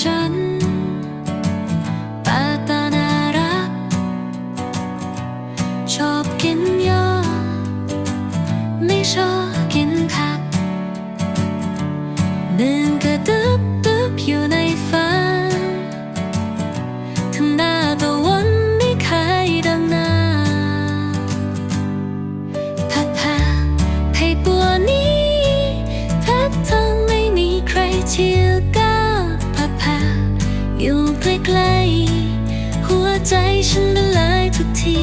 ฉันปาตานารัก ชอบกินยอไม่ชอบกินผักเดินกระดึบดึบอยู่ในฝันทำหน้าตะวันไม่เคยดังนาพัดพาให้ตัวนี้ถ้าเธอไม่มีใครเชื่อ ใกล้ๆ หัวใจฉันละลายทุกที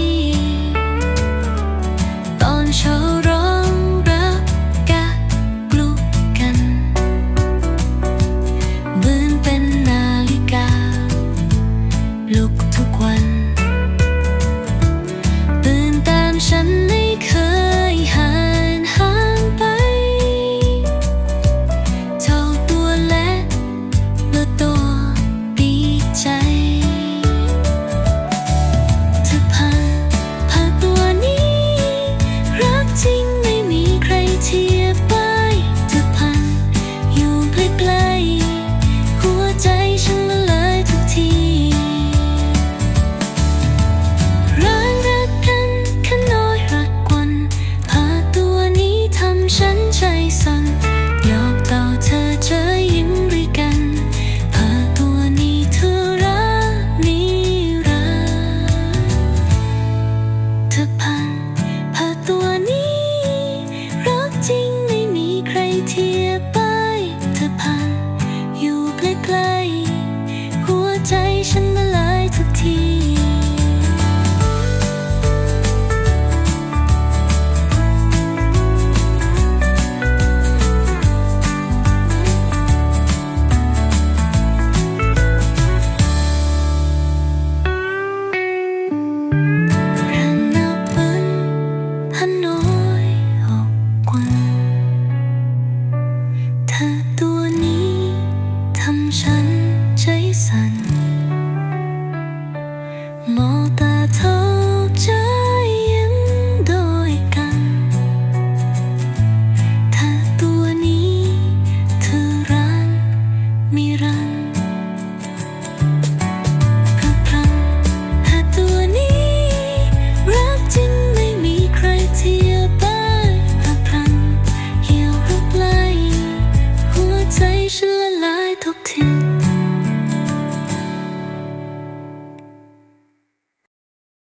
的盼。sun.